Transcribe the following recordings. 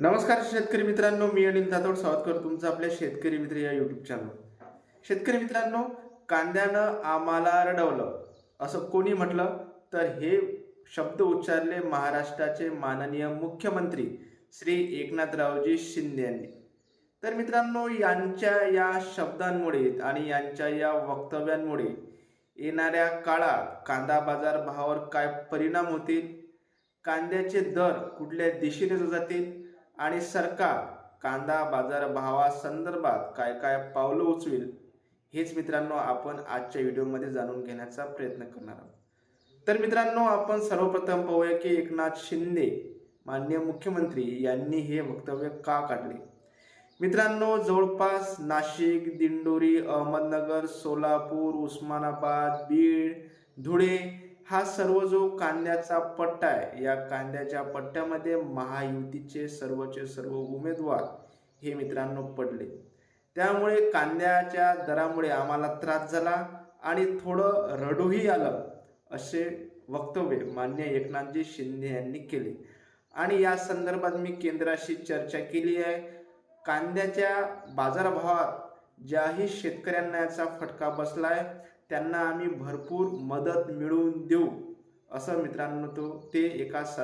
नमस्कार शेतकरी मित्रांनो मी अनिल जाधव स्वागत करतो तुमचं आपल्या शेतकरी मित्र या युट्यूब चॅनल शेतकरी मित्रांनो कांद्यानं आम्हाला रडवलं. असं कोणी म्हटलं? तर हे शब्द उच्चारले महाराष्ट्राचे माननीय मुख्यमंत्री श्री एकनाथरावजी शिंदे यांनी. तर मित्रांनो यांच्या या शब्दांमुळे आणि यांच्या या वक्तव्यांमुळे येणाऱ्या काळात कांदा बाजार भावावर काय परिणाम होतील? कांद्याचे दर कुठल्या दिशेने जातील आणि सरकार कांदा बाजार भावासंदर्भात काय काय पावलं उचवेल हेच मित्रांनो आपण आजच्या व्हिडिओमध्ये जाणून घेण्याचा प्रयत्न करणार आहोत. तर मित्रांनो आपण सर्वप्रथम पाहूया की एकनाथ शिंदे माननीय मुख्यमंत्री यांनी हे वक्तव्य का काढले? मित्रांनो जवळपास नाशिक दिंडोरी अहमदनगर सोलापूर उस्मानाबाद बीड धुळे हा सर्व जो कांद्याचा पट्टा आहे या कांद्याच्या पट्ट्यामध्ये महायुतीचे सर्वचे सर्व उमेदवार हे मित्रांनो पडले. त्यामुळे कांद्याच्या दरामुळे आम्हाला त्रास झाला आणि थोडं रडूही आलं असे वक्तव्य मान्य एकनाथजी शिंदे यांनी केले. आणि या संदर्भात मी केंद्राशी चर्चा केली आहे. कांद्याच्या बाजारभावात ज्याही शेतकऱ्यांना याचा फटका बसला आहे त्यांना आम्ही भरपूर मदत मिळवून देऊ असं मित्रांनो तो ते एका स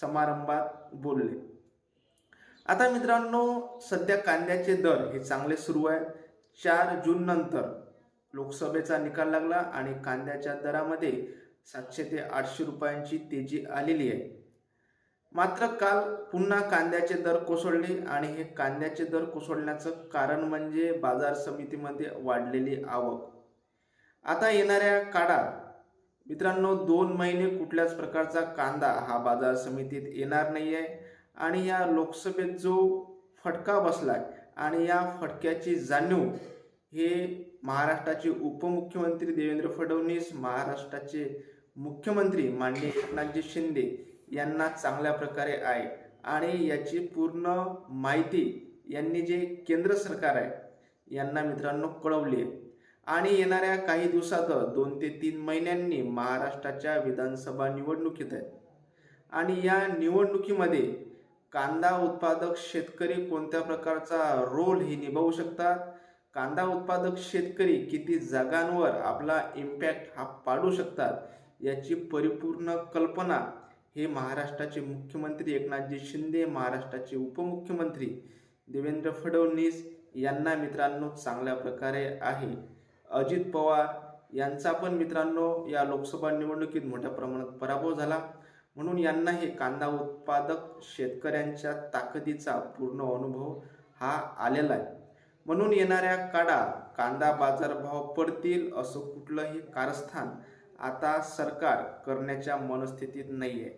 समारंभात बोलले. आता मित्रांनो सध्या कांद्याचे दर हे चांगले सुरू आहे चार जून नंतर लोकसभेचा निकाल लागला आणि कांद्याच्या दरामध्ये सातशे ते आठशे रुपयांची तेजी आलेली आहे. मात्र काल पुन्हा कांद्याचे दर कोसळले आणि हे कांद्याचे दर कोसळण्याचं कारण म्हणजे बाजार समितीमध्ये वाढलेली आवक. आता येणाऱ्या काळात मित्रांनो दोन महिने कुठल्याच प्रकारचा कांदा हा बाजार समितीत येणार नाही आहे आणि या लोकसभेत जो फटका बसला आणि या फटक्याची जाणीव हे महाराष्ट्राचे उपमुख्यमंत्री देवेंद्र फडणवीस महाराष्ट्राचे मुख्यमंत्री माननीय एकनाथजी शिंदे यांना चांगल्या प्रकारे आहे आणि याची पूर्ण माहिती यांनी जे केंद्र सरकार आहे यांना मित्रांनो कळवली आहे. आणि येणाऱ्या काही दिवसात दोन ते तीन महिन्यांनी महाराष्ट्राच्या विधानसभा निवडणुकीत आहेत. आणि या निवडणुकीमध्ये कांदा उत्पादक शेतकरी कोणत्या प्रकारचा रोल हे निभावू शकतात? कांदा उत्पादक शेतकरी किती जागांवर आपला इम्पॅक्ट हा पाडू शकतात याची परिपूर्ण कल्पना हे महाराष्ट्राचे मुख्यमंत्री एकनाथजी शिंदे महाराष्ट्राचे उपमुख्यमंत्री देवेंद्र फडणवीस यांना मित्रांनो चांगल्या प्रकारे आहे. अजित पवार यांचा पण मित्रांनो या लोकसभा निवडणुकीत मोठ्या प्रमाणात पराभव झाला. म्हणून यांना हे कांदा उत्पादक शेतकऱ्यांच्या ताकदीचा पूर्ण अनुभव हा आलेला आहे. म्हणून येणाऱ्या काळात कांदा बाजारभाव पडतील असं कुठलंही कारस्थान आता सरकार करण्याच्या मनस्थितीत नाही आहे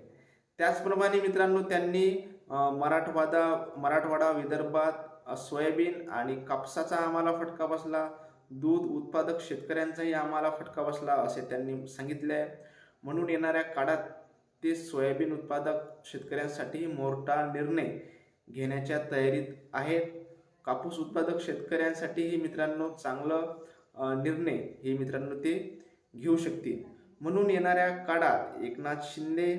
त्याचप्रमाणे मित्रांनो त्यांनी मराठवाडा मराठवाडा विदर्भात सोयाबीन आणि कापसाचा आम्हाला फटका बसला. दूध उत्पादक शेतकऱ्यांचाही आम्हाला फटका बसला असे त्यांनी सांगितले आहे. म्हणून येणाऱ्या काळात ते सोयाबीन उत्पादक शेतकऱ्यांसाठी मोर्टा निर्णय घेण्याच्या तयारीत आहेत. कापूस उत्पादक शेतकऱ्यांसाठीही मित्रांनो चांगलं निर्णय हे मित्रांनो ते घेऊ शकतील. म्हणून येणाऱ्या काळात एकनाथ शिंदे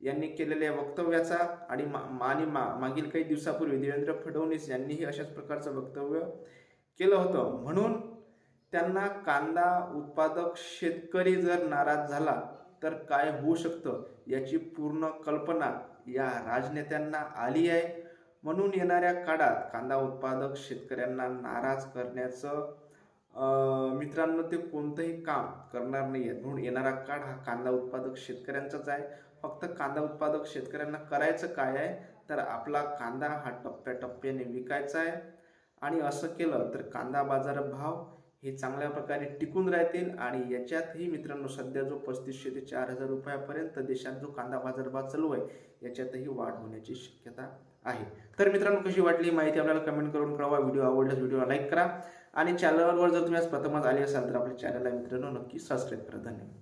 यांनी केलेल्या वक्तव्याचा आणि मा आणि मा मागील काही दिवसापूर्वी देवेंद्र फडणवीस यांनीही अशाच प्रकारचं वक्तव्य केलं होतं. म्हणून त्यांना कांदा उत्पादक शेतकरी जर नाराज झाला तर काय होऊ शकतं याची पूर्ण कल्पना या राजनेत्यांना आली आहे. म्हणून येणाऱ्या काळात कांदा उत्पादक शेतकऱ्यांना नाराज करण्याचं मित्रांनो ते कोणतंही काम करणार नाही आहेत म्हणून येणारा काळ हा कांदा उत्पादक शेतकऱ्यांचाच आहे. फक्त कांदा उत्पादक शेतकऱ्यांना करायचं काय आहे तर आपला कांदा हा टप्प्याटप्प्याने विकायचा आहे. आणि असं केलं तर कांदा बाजार भाव हे चांगल्या प्रकारे टिकून राहतील आणि याच्यातही मित्रांनो सध्या जो पस्तीसशे ते चार हजार रुपयापर्यंत देशात जो कांदा बाजारभाव चालू आहे याच्यातही वाढ होण्याची शक्यता आहे. तर मित्रांनो कशी वाटली माहिती आपल्याला कमेंट करून कळवा. व्हिडिओ आवडल्यास व्हिडिओला लाईक करा. आणि चॅनलवर जर तुम्ही आज प्रथमच आले असाल तर आपल्या चॅनलला मित्रांनो नक्की सबस्क्राईब करा. धन्यवाद.